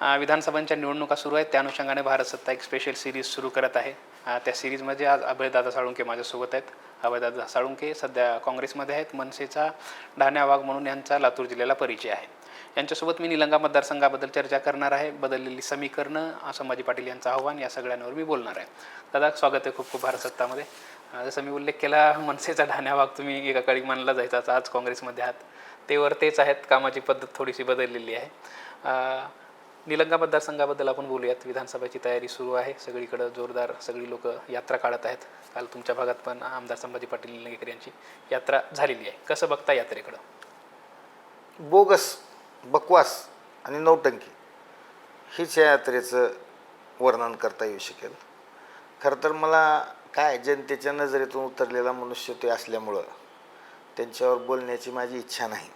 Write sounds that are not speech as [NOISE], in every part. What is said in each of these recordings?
विधानसभांच्या निवडणुका सुरू आहेत. त्या अनुषंगाने भारत सत्ता एक स्पेशल सिरीज सुरू करत आहे. त्या सिरीजमध्ये आज अभयदादा साळुंके माझ्यासोबत आहेत. अभयदादा साळुंके सध्या काँग्रेसमध्ये आहेत. मनसेचा ढाण्या वाघ म्हणून यांचा लातूर जिल्ह्याला परिचय आहे. यांच्यासोबत मी निलंगा मतदारसंघाबद्दल चर्चा करणार आहे. बदललेली समीकरणं संभाजी पाटील यांचं आव्हान या सगळ्यांवर मी बोलणार आहे. दादा स्वागत आहे खूप खूप भारत सत्तामध्ये. जसं मी उल्लेख केला मनसेचा ढाण्या वाघ तुम्ही एका काळी मानला जायचा आज काँग्रेसमध्ये आहात. तेवर तेच आहेत. कामाची पद्धत थोडीशी बदललेली आहे. निलंगा मतदारसंघाबद्दल आपण बोलूयात. विधानसभेची तयारी सुरू आहे. सगळीकडं जोरदार सगळी लोक यात्रा काढत आहेत. काल तुमच्या भागात पण आमदार संभाजी पाटील निलंगेकर यांची यात्रा झालेली आहे. कसं बघता यात्रेकडं? बोगस बकवास आणि नौटंकी हीच या यात्रेचं वर्णन करता येऊ शकेल. खरं तर मला काय जनतेच्या नजरेतून उतरलेला मनुष्य ते असल्यामुळं त्यांच्यावर बोलण्याची माझी इच्छा नाही.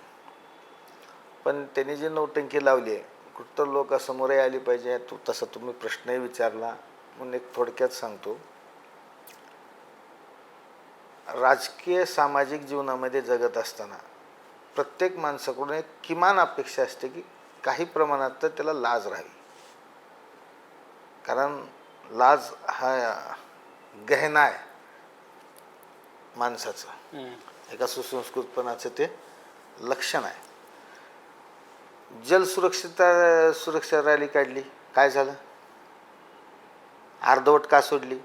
पण त्यांनी जी नौटंकी लावली आहे कुठं लोकांसमोरही आली पाहिजे तो तसा तुम्ही प्रश्नही विचारला. म्हणून एक थोडक्यात सांगतो. राजकीय सामाजिक जीवनामध्ये जगत असताना प्रत्येक माणसाकडून एक किमान अपेक्षा असते की काही प्रमाणात तर त्याला लाज राहावी. कारण लाज हा गहना आहे माणसाचं. एका सुसंस्कृतपणाचं ते लक्षण आहे. जलसुरक्षिता सुरक्षा रॅली काढली. काय झालं? अर्धवट का सोडली?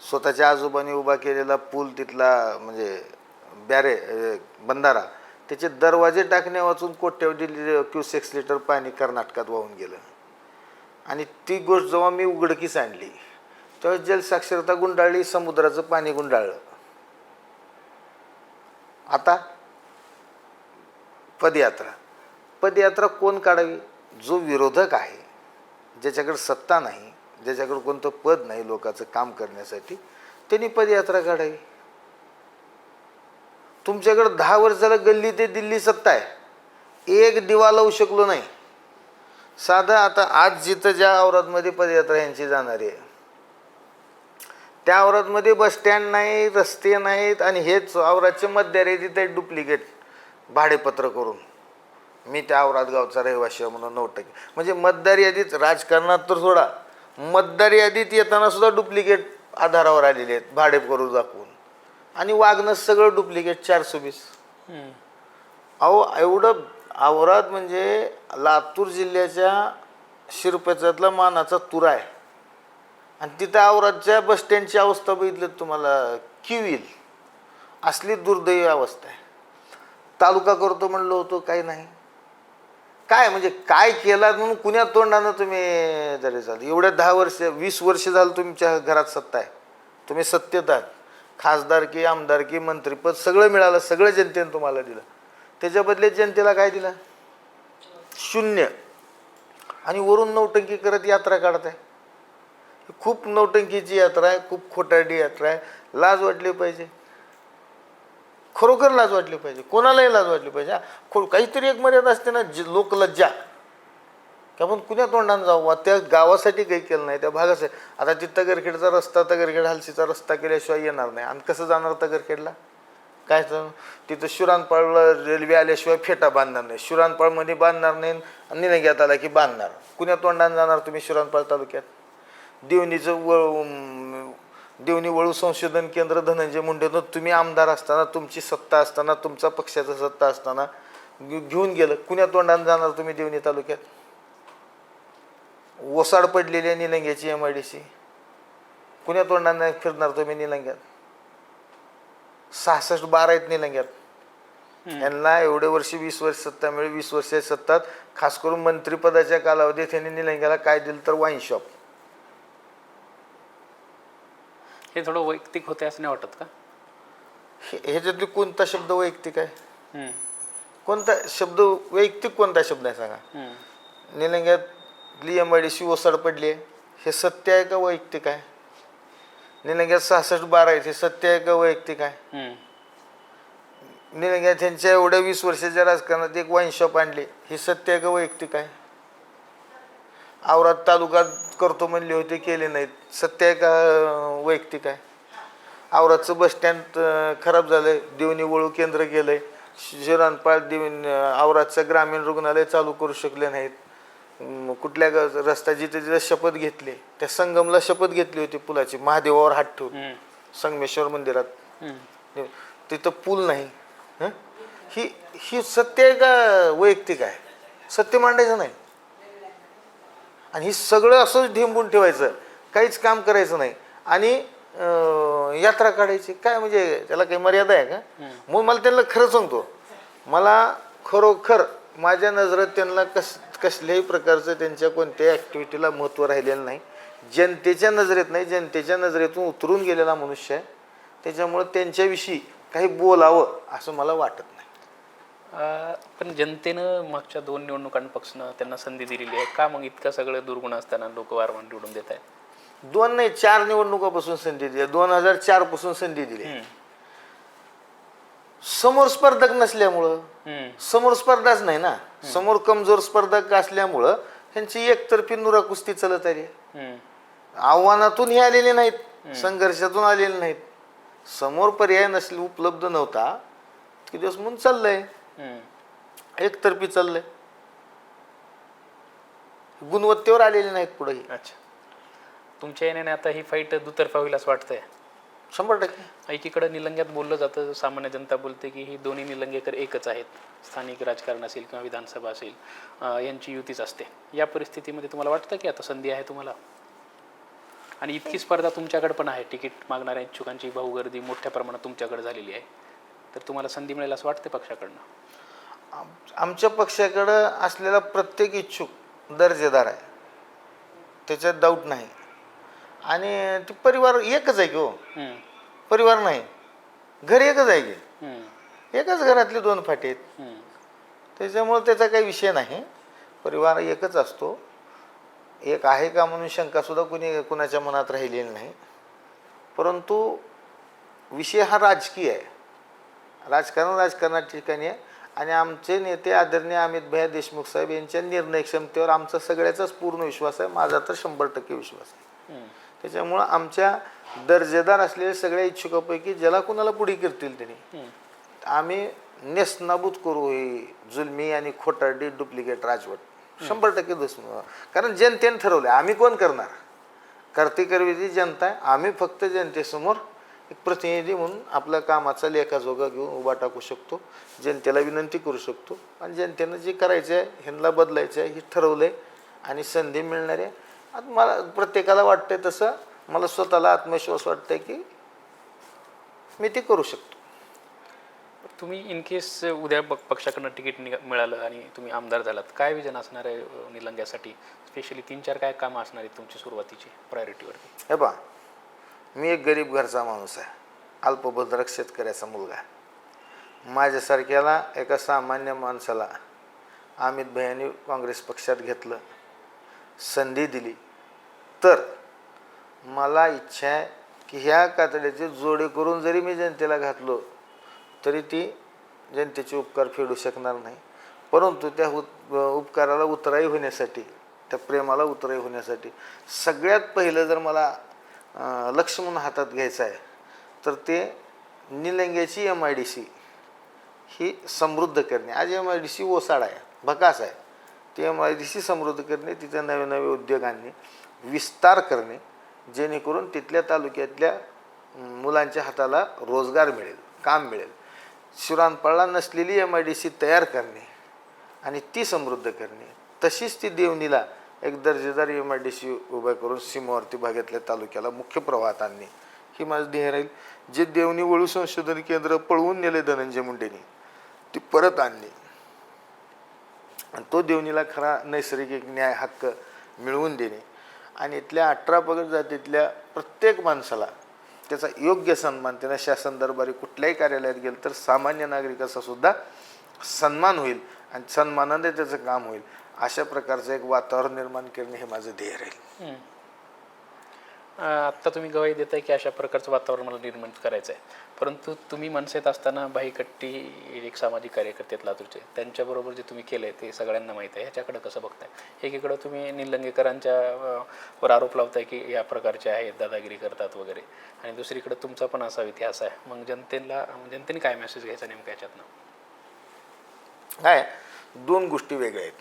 स्वतःच्या आजोबांनी उभा केलेला पूल तिथला म्हणजे बॅरे बंधारा त्याचे दरवाजे टाकण्या वाचून कोट्यवधी क्युसेक्स लिटर पाणी कर्नाटकात वाहून गेलं. आणि ती गोष्ट जेव्हा मी उघडकीस आणली तेव्हा जलसाक्षरता गुंडाळली समुद्राचं पाणी गुंडाळलं. आता पदयात्रा. पदयात्रा कोण काढावी? जो विरोधक आहे ज्याच्याकडे सत्ता नाही ज्याच्याकडे कोणतं पद नाही लोकांचं काम करण्यासाठी त्यांनी पदयात्रा काढावी. तुमच्याकडं दहा वर्षाला गल्ली ते दिल्ली सत्ता आहे. एक दिवा लावू शकलो नाही. साधं आता आज जिथं ज्या औरतमध्ये पदयात्रा यांची जाणारी आहे त्या औरतमध्ये बस स्टँड नाही रस्ते नाहीत आणि हेच औरातचे मध्यारे तिथे डुप्लिकेट भाडेपत्र करून. मी त्या औरादगावचा रहिवाशी आहे म्हणून नऊ टक्के म्हणजे मतदार यादीत राजकारणात तर सोडा मतदार यादीत येताना सुद्धा डुप्लिकेट आधारावर आलेले आहेत भाडे दाखवून. आणि वागणं सगळं डुप्लिकेट चारशे वीस. अहो एवढं औराद म्हणजे लातूर जिल्ह्याच्या शिरपेचातला मानाचा तुरा आहे. आणि तिथं औरादच्या बस स्टँडची अवस्था बघितली तुम्हाला? किवील. असली दुर्दैवी अवस्था आहे. तालुका करतो म्हणलो होतो काही नाही. काय म्हणजे काय केलात म्हणून कुण्या तोंडानं तुम्ही जरी चालत एवढ्या दहा वर्ष वीस वर्ष झालं तुमच्या घरात सत्ता आहे. तुम्ही सत्तेत आहात खासदारकी आमदारकी मंत्रीपद सगळं मिळालं सगळं जनतेनं तुम्हाला दिलं. त्याच्या बदल्यात जनतेला काय दिलं? शून्य. आणि वरून नौटंकी करत यात्रा काढत आहे खूप नौटंकीची यात्रा आहे खूप खोटारडी यात्रा आहे. लाज वाटली पाहिजे. खरोखर लाज वाटली पाहिजे. कोणालाही लाज वाटली पाहिजे. खो काहीतरी एक मर्यादा असते ना जी लोकलज्जा की आपण कुण्या तोंडानं जाऊ? बा त्या गावासाठी काही केलं नाही त्या भागासाठी. आता ती तगरखेडचा रस्ता तगरखेड हलसीचा रस्ता केल्याशिवाय येणार नाही. आणि कसं जाणार तगरखेडला? काय तर तिथं शिरानपाळला रेल्वे आल्याशिवाय फेटा बांधणार नाही. शिरानपाळमध्ये बांधणार नाही आणि निलंग्यात आला की बांधणार. कुण्या तोंडानं जाणार तुम्ही शिरानपाळ तालुक्यात? देवणीचं व देवणी वळू संशोधन केंद्र धनंजय मुंडेनं तुम्ही आमदार असताना तुमची सत्ता असताना तुमचा पक्षाचा सत्ता असताना घेऊन गेलं. कुण्या तोंडानं जाणार तुम्ही देवणी तालुक्यात? ओसाड पडलेली आहे निलंग्याची एम आय डी सी कुण्या तोंडानं फिरणार तुम्ही निलंग्यात? सहासष्ट बारा आहेत निलंग्यात. यांना एवढे वर्ष वीस वर्ष सत्ता मिळेल वीस वर्ष सत्तात. खास करून मंत्रिपदाच्या कालावधीत त्यांनी निलंग्याला काय दिलं तर वाईन शॉप. हे थोडं वैयक्तिक होते असं नाही वाटत का? हे- ह्याच्यातली कोणता शब्द वैयक्तिक आहे? हम्म. कोणता शब्द वैयक्तिक कोणता शब्द आहे सांगा? हम्म. आय डी सी ओसाड पडली आहे. हे सत्य आहे का वैयक्तिक आहे? निलंग्यात सहासष्ट बारा आहे हे सत्य आहे का वैयक्तिक आहे? हम्म. निलंग्यात त्यांच्या एवढ्या वीस वर्षाच्या राजकारणात एक वाईन शॉप आणली. हे सत्य आहे का वैयक्तिक आहे? औरात तालुक्यात करतो म्हणले होते केले नाहीत. सत्य आहे का वैयक्तिक आहे? औरातचं बस स्टँड खराब झालं देवणी वळू केंद्र गेलं आहे शिरानपाळ देवीन औरातचं ग्रामीण रुग्णालय चालू करू शकले नाहीत. कुठल्या रस्ता जिथे जिथे शपथ घेतली त्या संगमला शपथ घेतली होती पुलाची महादेवावर हात ठेवून. संगमेश्वर मंदिरात. तिथं पूल नाही. हं? ही ही सत्य आहे का वैयक्तिक आहे? सत्य मांडायचं नाही. आणि ही सगळं असंच ढिंबून ठेवायचं. काहीच काम करायचं नाही. आणि यात्रा काढायची काय म्हणजे त्याला काही मर्यादा आहे का? मग मला त्यांना खरं सांगतो. मला खरोखर माझ्या नजरेत त्यांना कस कसल्याही प्रकारचं त्यांच्या कोणत्याही ॲक्टिव्हिटीला महत्त्व राहिलेलं नाही. जनतेच्या नजरेत नाही जनतेच्या नजरेतून उतरून गेलेला मनुष्य आहे. त्याच्यामुळं त्यांच्याविषयी काही बोलावं असं मला वाटत नाही. पण जनतेनं मागच्या दोन निवडणुकांपासून त्यांना संधी दिलेली आहे. का मग इतकं सगळं दुर्गुण असताना लोक वारंवार निवडून देत आहेत? दोन नाही चार निवडणुकापासून संधी दिली दोन हजार चारपासून संधी दिली समोर स्पर्धक नसल्यामुळं समोर स्पर्धाच नाही ना. समोर कमजोर स्पर्धक असल्यामुळं ह्यांची एकतर्फी नुरा कुस्ती चालत आली हम्म, आव्हानातून हे आलेले नाहीत संघर्षातून आलेले नाहीत. समोर पर्याय नसले उपलब्ध नव्हता. किती दिवस म्हणून चाललंय. एकतर्फी चाललंय. गुणवत्तेवर आलेले नाहीत पुढेही अच्छा. तुमच्या येण्याने आता ही फाईट दुतर्फा होईल असं वाटतंय? शंभर टक्के. एकीकडे निलंग्यात बोललं जातं सामान्य जनता बोलते की ही दोन्ही निलंगेकर एकच आहेत. स्थानिक राजकारण असेल किंवा विधानसभा असेल यांची युतीच असते. या परिस्थितीमध्ये तुम्हाला वाटतं की आता संधी आहे तुम्हाला? आणि इतकी स्पर्धा तुमच्याकडे पण आहे. तिकीट मागणाऱ्या इच्छुकांची भाऊगर्दी मोठ्या प्रमाणात तुमच्याकडे झालेली आहे. तर तुम्हाला संधी मिळेल असं वाटतं पक्षाकडनं? आमच्या पक्षाकडं असलेला प्रत्येक इच्छुक दर्जेदार आहे. त्याच्यात डाऊट नाही. आणि ती परिवार एकच आहे की हो. परिवार नाही. घर एकच आहे की. एकाच घरातले दोन फाटे आहेत. त्याच्यामुळं त्याचा काही विषय नाही. परिवार एकच असतो. एक आहे का म्हणून शंकासुद्धा कुणी कुणाच्या मनात राहिलेली नाही. परंतु विषय हा राजकीय आहे. राजकारण राजकारणात ठिकाणी आहे. आणि आमचे नेते आदरणीय अमित भैया देशमुख साहेब यांच्या निर्णय क्षमतेवर आमचा सगळ्याचाच पूर्ण विश्वास आहे. माझा तर शंभर टक्के विश्वास आहे. त्याच्यामुळं आमच्या दर्जेदार असलेल्या सगळ्या इच्छुकापैकी ज्याला कुणाला पुढे करतील त्यांनी. आम्ही नेस्तनाबूत करू ही जुलमी आणि खोटारडी डुप्लिकेट राजवट. शंभर टक्के दुश्मन कारण जनतेने ठरवलं आम्ही कोण करणार? करते करविधी जनता आहे आम्ही फक्त जनतेसमोर एक प्रतिनिधी म्हणून आपल्या कामाचा लेखाजोगा घेऊन उभा टाकू शकतो. जनतेला विनंती करू शकतो. आणि जनतेनं जे करायचं आहे ह्यांना बदलायचं आहे हे ठरवलं आहे आणि संधी मिळणार. आहे आता मला प्रत्येकाला वाटतंय तसं. मला स्वतःला आत्मविश्वास वाटतंय की मी ते करू शकतो. तुम्ही इन केस उद्या प- पक्षाकडनं तिकीट निघा- मिळालं आणि तुम्ही आमदार झालात काय विजन असणार आहे निलंग्यासाठी? स्पेशली तीन चार काय कामं असणार आहेत तुमची सुरुवातीची प्रायोरिटीवरती हे पहा मी एक गरीब घरचा माणूस आहे. अल्पभद्रक शेतकऱ्याचा मुलगा आहे. माझ्यासारख्याला एका सामान्य माणसाला अमित भैयानी काँग्रेस पक्षात घेतलं संधी दिली. तर मला इच्छा आहे की ह्या कातड्याचे जोडे करून जरी मी जनतेला घातलो तरी ती जनतेचे उपकार फेडू शकणार नाही. परंतु त्या उत उपकाराला उतराई होण्यासाठी त्या प्रेमाला उतराई होण्यासाठी सगळ्यात पहिलं जर मला लक्ष्मण लक्ष म्हणून हातात घ्यायचं आहे. तर ते निलंग्याची एम आय डी सी ही समृद्ध करणे. आज एम आय डी सी ओसाड आहे भकास आहे. ती एम आय डी सी समृद्ध करणे तिथे नवे नवे उद्योगांनी विस्तार करणे जेणेकरून तिथल्या तालुक्यातल्या मुलांच्या हाताला रोजगार मिळेल काम मिळेल. शिवरानपाळला नसलेली एम आय डी सी तयार करणे आणि ती समृद्ध करणे. तशीच ती देवणीला एक दर्जेदार एम आय डी सी उभा करून सीमावर्ती भागातल्या तालुक्याला मुख्य प्रवाहात आणणे ही माझं ध्येय राहील. जे देवणी वळू संशोधन केंद्र पळवून नेले धनंजय मुंडेनी ती परत आणली. आणि तो देवणीला खरा नैसर्गिक न्याय हक्क मिळवून देणे. आणि इथल्या अठरा पगड जातीतल्या प्रत्येक माणसाला त्याचा योग्य सन्मान त्यांना शासन दरबारी कुठल्याही कार्यालयात गेलं तर सामान्य नागरिकाचा सुद्धा सन्मान होईल. आणि सन्मानाने त्याचं काम होईल. अशा प्रकारचं एक वातावरण निर्माण करणे हे माझं ध्येय राहील. आत्ता तुम्ही गवाही देताय की अशा प्रकारचं वातावरण मला निर्माण करायचं आहे परंतु तुम्ही मनसेत असताना भाईकट्टी एक सामाजिक कार्यकर्ते आहेत लातूरचे. त्यांच्याबरोबर जे तुम्ही केलं ते सगळ्यांना माहीत आहे. ह्याच्याकडे कसं बघताय? एकीकडं तुम्ही निलंगेकरांच्या वर आरोप लावताय की या प्रकारचे आहेत दादागिरी करतात वगैरे. आणि दुसरीकडे तुमचा पण असा इतिहास आहे. मग जनतेला जनतेने काय मेसेज घ्यायचा नेमका याच्यातनं काय? दोन गोष्टी वेगळ्या आहेत.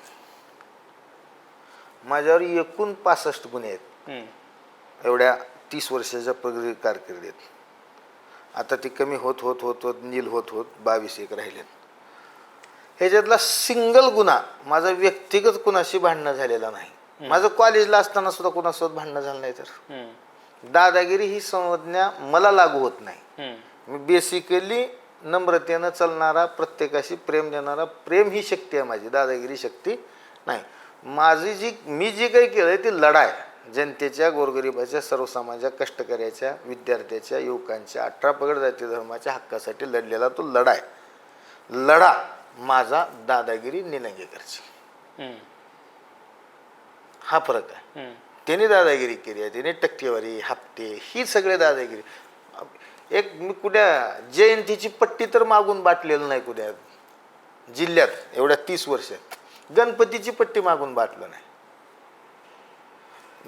माझ्यावर एकूण पासष्ट गुन्हे आहेत. एवढ्या तीस वर्षाच्या प्रगती कारकिर्दीत. आता ती कमी होत होत होत होत नील होत होत बावीस एक राहिलेत ह्याच्यातला सिंगल गुन्हा माझा व्यक्तिगत कुणाशी भांडणं झालेला नाही. माझं कॉलेजला असताना सुद्धा कुणासोबत भांडणं झालं नाही तर. दादागिरी ही संज्ञा मला लागू होत नाही. मी बेसिकली नम्रतेनं चालणारा प्रत्येकाशी प्रेम देणारा प्रेम ही शक्ती आहे माझी दादागिरी शक्ती नाही. माझी जी मी जी काही केलं ती लढाई जनतेच्या गोरगरिबाच्या सर्वसामान्य कष्टकऱ्याच्या विद्यार्थ्याच्या युवकांच्या अठरा पगड जाती धर्माच्या हक्कासाठी लढलेला तो लढाई लढा माझा दादागिरी निलंगेकरची. हा फरक आहे. त्याने दादागिरी केली आहे त्याने टक्केवारी हप्ते ही सगळे दादागिरी. एक मी कुठ्या जयंतीची पट्टी तर मागून बाटलेलं नाही कुठ्या जिल्ह्यात एवढ्या तीस वर्षात. गणपतीची पट्टी मागून बाटलं नाही.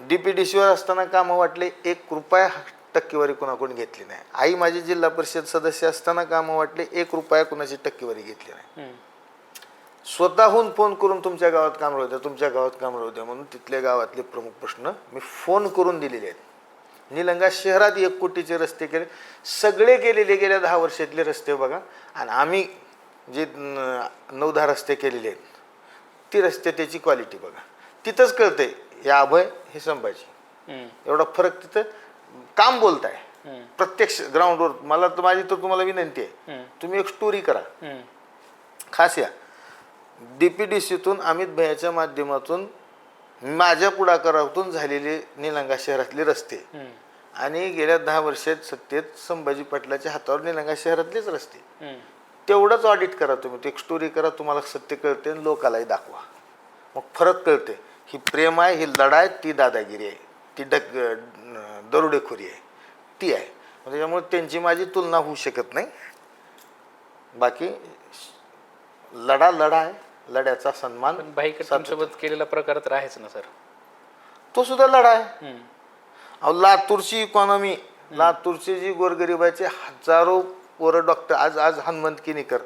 डी पी डी सीवर असताना कामं वाटले एक रुपया टक्केवारी कोणाकडून घेतली नाही. आई माझी जिल्हा परिषद सदस्य असताना कामं वाटले एक रुपया कोणाची टक्केवारी घेतली नाही. स्वतःहून फोन करून तुमच्या गावात काम राहू द्या तुमच्या गावात काम राहू द्या म्हणून तिथल्या गावातले प्रमुख प्रश्न मी फोन करून दिलेले आहेत. निलंगा शहरात एक कोटीचे रस्ते केले सगळे केलेले गेल्या दहा वर्षातले रस्ते बघा. आणि आम्ही जे नऊ दहा रस्ते केलेले आहेत ती रस्ते त्याची क्वालिटी बघा तिथंच कळतंय हे अभय हे संभाजी. एवढा फरक तिथं काम बोलताय. प्रत्यक्ष ग्राउंडवर मला तर माझी तर तुम्हाला विनंती आहे. तुम्ही एक स्टोरी करा. खास या डी पी डी सीतून अमित भैयाच्या माध्यमातून माझ्या पुढाकारातून झालेले निलंगा शहरातले रस्ते. आणि गेल्या दहा वर्षात सत्तेत संभाजी पाटलाच्या हातावर निलंगा शहरातलेच रस्ते. तेवढंच ऑडिट करा तुम्ही. ते एक स्टोरी करा तुम्हाला सत्य कळते आणि लोकालाही दाखवा. मग फरक कळते. ही प्रेम आहे ही लढाई ती दादागिरी आहे. ती डक दरोडेखोरी आहे. ती आहे. त्याच्यामुळे त्यांची माझी तुलना होऊ शकत नाही. बाकी लढा लढा आहे. लढ्याचा सन्मान तुमच्यासोबत केलेला प्रकार तर आहेच ना सर? तो सुद्धा लढा आहे. अहो लातूरची इकॉनॉमी लातूरची जी गोरगरिबाचे हजारो पोरं डॉक्टर आज आज हनुमंत किनीकर.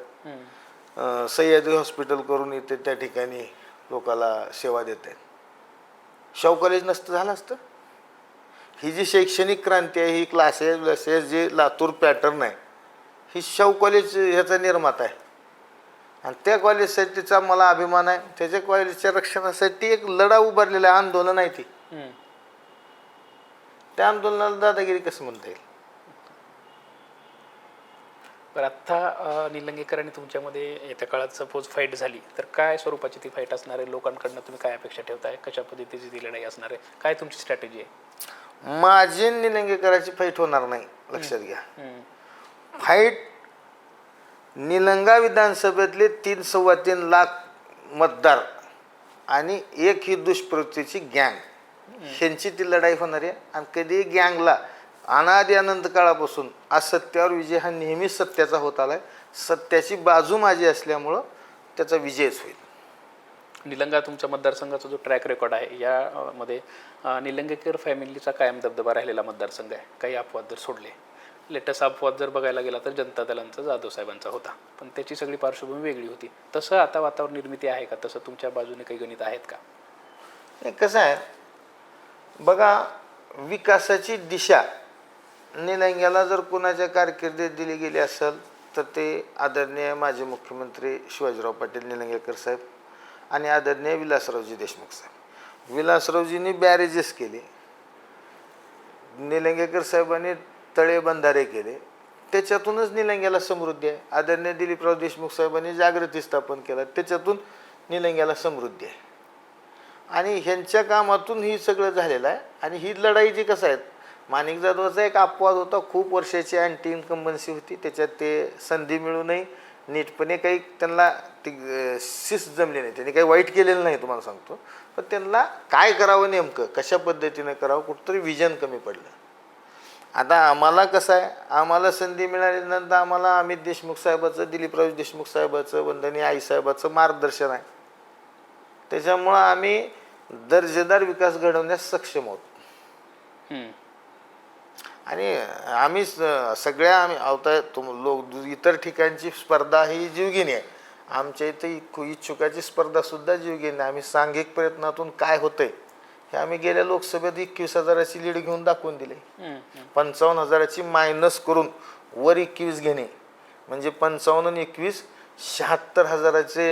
सह्याद्री हॉस्पिटल करून इथे त्या ठिकाणी लोकाला सेवा देत आहेत शाहू कॉलेज नसतं झालं असतं? ही जी शैक्षणिक क्रांती आहे ही क्लासेस ब्लासेस जे लातूर पॅटर्न आहे ही शाहू कॉलेज ह्याचा निर्माता आहे. आणि त्या कॉलेजसाठीचा मला अभिमान आहे त्याच्या कॉलेजच्या रक्षणासाठी एक लढा उभारलेला आहे आंदोलन आहे ती. त्या आंदोलनाला दादागिरी कसं म्हणता येईल? पण आत्ता अं, निलंगेकरांनी तुमच्यामध्ये येत्या काळात सपोज फाईट झाली तर काय स्वरूपाची ती फाईट असणार आहे? लोकांकडनं तुम्ही काय अपेक्षा ठेवताय? कशा पद्धतीची ती लढाई असणार आहे? काय तुमची स्ट्रॅटेजी आहे? माझी निलंगेकराची फाईट होणार नाही लक्षात घ्या. फाईट निलंगा विधानसभेतले तीन सव्वा तीन लाख मतदार आणि एक ही दुष्प्रवृत्तीची गँग. ह्यांची ती लढाई होणार आहे आणि कधी गँगला अनादी अनंत काळापासून असत्यावर विजय हा नेहमीच सत्याचा होत आलाय. सत्याची बाजू माझी असल्यामुळं त्याचा विजयच होईल. निलंगा तुमच्या मतदारसंघाचा जो ट्रॅक रेकॉर्ड आहे या अं, मध्ये अं, निलंगेकर फॅमिलीचा कायम दबदबा राहिलेला मतदारसंघ आहे. काही अपवाद जर सोडले लेटेस्ट अपवाद जर बघायला गेला तर जनता दलांचा जाधव साहेबांचा होता. पण त्याची सगळी पार्श्वभूमी वेगळी होती. तसं आता वातावरण निर्मिती आहे का? तसं तुमच्या बाजूने काही गणित आहेत का? कसं आहे? बघा विकासाची दिशा निलंग्याला जर कुणाच्या कारकिर्दीत दिली गेली असेल तर ते आदरणीय माजी मुख्यमंत्री शिवाजीराव पाटील निलंगेकर साहेब आणि आदरणीय विलासरावजी देशमुख साहेब. विलासरावजींनी बॅरेजेस केले. निलंगेकर साहेबांनी तळे बंधारे केले. त्याच्यातूनच निलंग्याला समृद्धी आहे. आदरणीय दिलीपराव देशमुख साहेबांनी जागृती स्थापन केला. त्याच्यातून निलंग्याला समृद्धी आहे. आणि ह्यांच्या कामातून ही सगळं झालेलं आहे. आणि ही लढाई जी कसं आहे माणिक जाधवचा एक अपवाद होता. खूप वर्षाची अँटी इन्कम्बन्सी होती. त्याच्यात ते संधी मिळूनही नीटपणे काही त्यांना ती शिस्त जमली नाही. त्यांनी काही वाईट केलेलं नाही तुम्हाला सांगतो. पण त्यांना काय करावं नेमकं? कशा पद्धतीनं करावं? कुठंतरी विजन कमी पडलं. आता आम्हाला कसं आहे? आम्हाला संधी मिळाल्यानंतर आम्हाला अमित देशमुख साहेबाचं दिलीपराव देशमुख साहेबाचं वंदनीय आई साहेबाचं मार्गदर्शन आहे. त्याच्यामुळं आम्ही दर्जेदार विकास घडवण्यास सक्षम आहोत. आणि आम्ही सगळ्या आम्ही अवता तुम लोक इतर ठिकाणची स्पर्धा ही जीवघेणी आहे. आमच्या इथे इच्छु- इच्छुकाची स्पर्धा सुद्धा जीव घेणे आम्ही सांघिक प्रयत्नातून काय होतंय हे आम्ही गेल्या लोकसभेत एकवीस हजाराची लीड घेऊन दाखवून दिले. पंचावन्न हजाराची मायनस करून वर एकवीस घेणे. म्हणजे पंचावन्न आणि एकवीस शहात्तर हजाराचे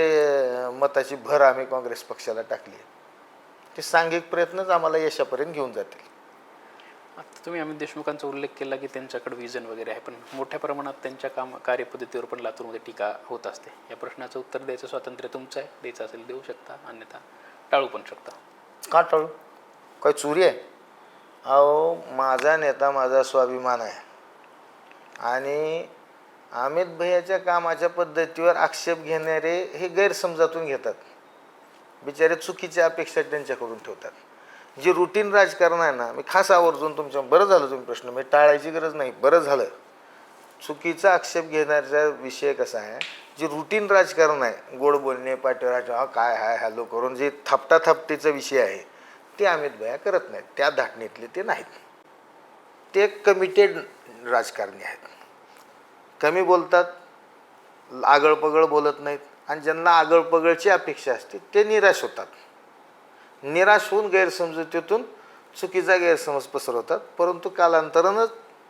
मताची भर आम्ही काँग्रेस पक्षाला टाकली ते सांघिक प्रयत्नच आम्हाला यशापर्यंत घेऊन जातील. आता तुम्ही अमित देशमुखांचा उल्लेख केला की त्यांच्याकडे विजन वगैरे आहे पण मोठ्या प्रमाणात त्यांच्या काम कार्यपद्धतीवर पण लातूरमध्ये टीका होत असते. या प्रश्नाचं उत्तर द्यायचं स्वातंत्र्य तुमचं आहे द्यायचं असेल देऊ शकता अन्यथा टाळू पण शकता. का टाळू? काय चोरी आहे? अहो माझा नेता माझा स्वाभिमान आहे. आणि अमित भैयाच्या कामाच्या पद्धतीवर आक्षेप घेणारे हे गैरसमजातून घेतात. बिचारे चुकीच्या अपेक्षा त्यांच्याकडून ठेवतात. जे रुटीन राजकारण आहे ना मी खास आवर्जून तुमच्या बरं झालं तुम्ही प्रश्न मी टाळायची गरज नाही बरं झालं. चुकीचा आक्षेप घेण्याचा विषय कसा आहे जे रुटीन राजकारण आहे गोड बोलणे पाठीवर हा काय आहे हॅलो करून जे थापटा थापटीचा विषय आहे ते अमित भया करत नाहीत त्या धाटणीतले ते नाहीत. ते कमिटेड राजकारणी आहेत. कमी बोलतात आगळपगळ बोलत नाहीत आणि ज्यांना आगळपगळची अपेक्षा असते ते निराश होतात. निराश होऊन गैरसमजुतीतून चुकीचा गैरसमज पसरवतात. परंतु कालांतरानं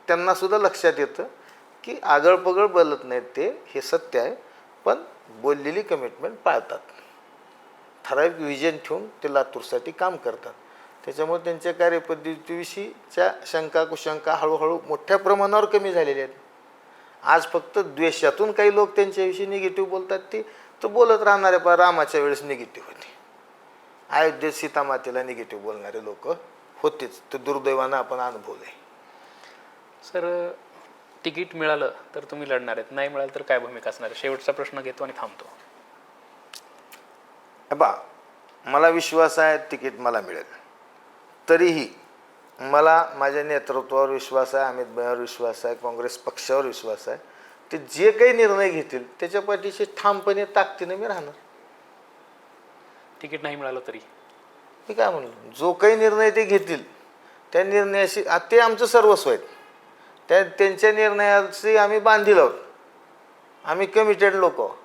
त्यांनासुद्धा लक्षात येतं की आगळपगळ बोलत नाहीत ते हे सत्य आहे. पण बोललेली कमिटमेंट पाळतात. ठराविक विजन ठेवून ते लातूरसाठी काम करतात. त्याच्यामुळे त्यांच्या कार्यपद्धतीविषयीच्या शंका कुशंका हळूहळू मोठ्या प्रमाणावर कमी झालेल्या आहेत. आज फक्त द्वेषातून काही लोक त्यांच्याविषयी निगेटिव्ह बोलतात. ते तर बोलत राहणारे पा रामाच्या वेळेस निगेटिव्ह होते. अयोध्येत सीतामातेला निगेटिव्ह बोलणारे लोक होतेच. ते दुर्दैवानं आपण अनुभवले सर तिकीट मिळालं तर तुम्ही लढणार आहेत. नाही मिळालं तर काय भूमिका असणार आहे? शेवटचा प्रश्न घेतो आणि थांबतो. बा मला विश्वास आहे तिकीट मला मिळेल. तरीही मला माझ्या नेतृत्वावर विश्वास आहे अमित भाईवर विश्वास आहे काँग्रेस पक्षावर विश्वास आहे. ते जे काही निर्णय घेतील त्याच्या पाठीशी ठामपणे ताकदीने मी राहणार. तिकीट नाही मिळालं तरी. मी काय म्हणलो जो काही निर्णय ते घेतील त्या निर्णयाशी आ- ते आमचं सर्वस्व आहेत. त्या त्यांच्या निर्णयाशी आम्ही बांधील आहोत. आम्ही कमिटेड लोक आहोत.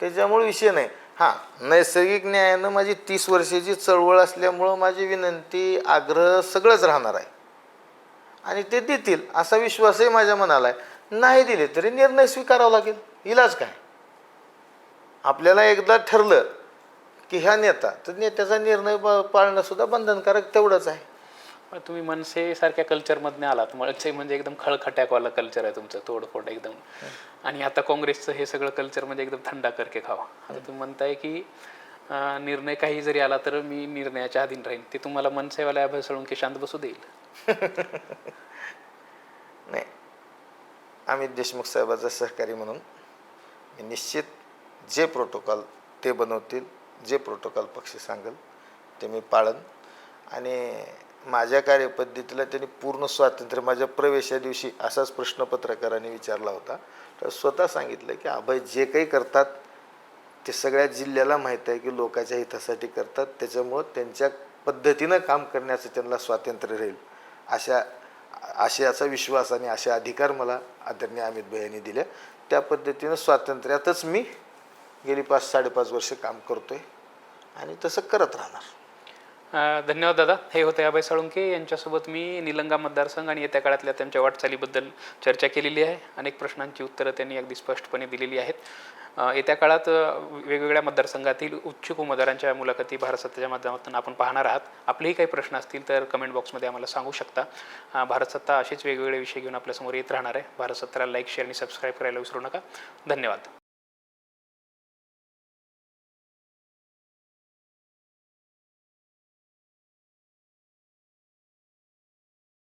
त्याच्यामुळे विषय नाही. हां नैसर्गिक न्यायानं माझी तीस वर्षाची चळवळ असल्यामुळं माझी विनंती आग्रह सगळंच राहणार आहे. आणि ते देतील असा विश्वासही माझ्या मनाला आहे. नाही दिले तरी निर्णय स्वीकारावा लागेल. इलाज काय? आपल्याला एकदा ठरलं की ह्या नेता तर नेत्याचा निर्णय पाळणं सुद्धा बंधनकारक तेवढंच आहे. तुम्ही मनसे सारख्या कल्चरमधने आलात. मनसे म्हणजे एकदम खळखट्याकवाला कल्चर आहे तुमचं तोडफोड एकदम. आणि आता काँग्रेसचं हे सगळं कल्चर म्हणजे एकदम थंडा करके खावा. आता तुम्ही म्हणताय की निर्णय काही जरी आला तर मी निर्णयाच्या अधीन राहीन. ते तुम्हाला मनसेवाल्या अभय की शांत बसू देईल? [LAUGHS] नाही. अमित देशमुख साहेबाचा सहकारी म्हणून निश्चित जे प्रोटोकॉल ते बनवतील जे प्रोटोकॉल पक्ष सांगेल ते मी पाळन. आणि माझ्या कार्यपद्धतीला त्यांनी पूर्ण स्वातंत्र्य माझ्या प्रवेशा दिवशी असाच प्रश्न पत्रकारांनी विचारला होता. तर स्वतः सांगितलं की अभय जे काही करतात ते सगळ्या जिल्ह्याला माहीत आहे की लोकांच्या हितासाठी करतात. त्याच्यामुळं त्यांच्या पद्धतीनं काम करण्याचं त्यांना स्वातंत्र्य राहील. अशा आशयाचा विश्वास आणि अशा अधिकार मला आदरणीय अमित भाई यांनी दिल्या त्या पद्धतीनं स्वातंत्र्यातच मी गेली पाच साडेपाच वर्ष काम करतोय आणि तसं करत राहणार. धन्यवाद दादा. हे होते अभय साळुंके यांच्यासोबत मी निलंगा मतदारसंघ आणि येत्या काळातल्या त्यांच्या वाटचालीबद्दल चर्चा केलेली आहे. अनेक प्रश्नांची उत्तरं त्यांनी अगदी स्पष्टपणे दिलेली आहेत. येत्या काळात वेगवेगळ्या मतदारसंघातील उत्सुक उमेदवारांच्या मुलाखती भारत माध्यमातून आपण पाहणार आहात. आपलेही काही प्रश्न असतील तर कमेंट बॉक्समध्ये आम्हाला सांगू शकता. भारतसत्ता भारत सत्ता असेच वेगवेगळे विषय घेऊन आपल्यासमोर येत राहणार आहे. भारत सत्ताला लाईक शेअर आणि सबस्क्राईब करायला विसरू नका. धन्यवाद.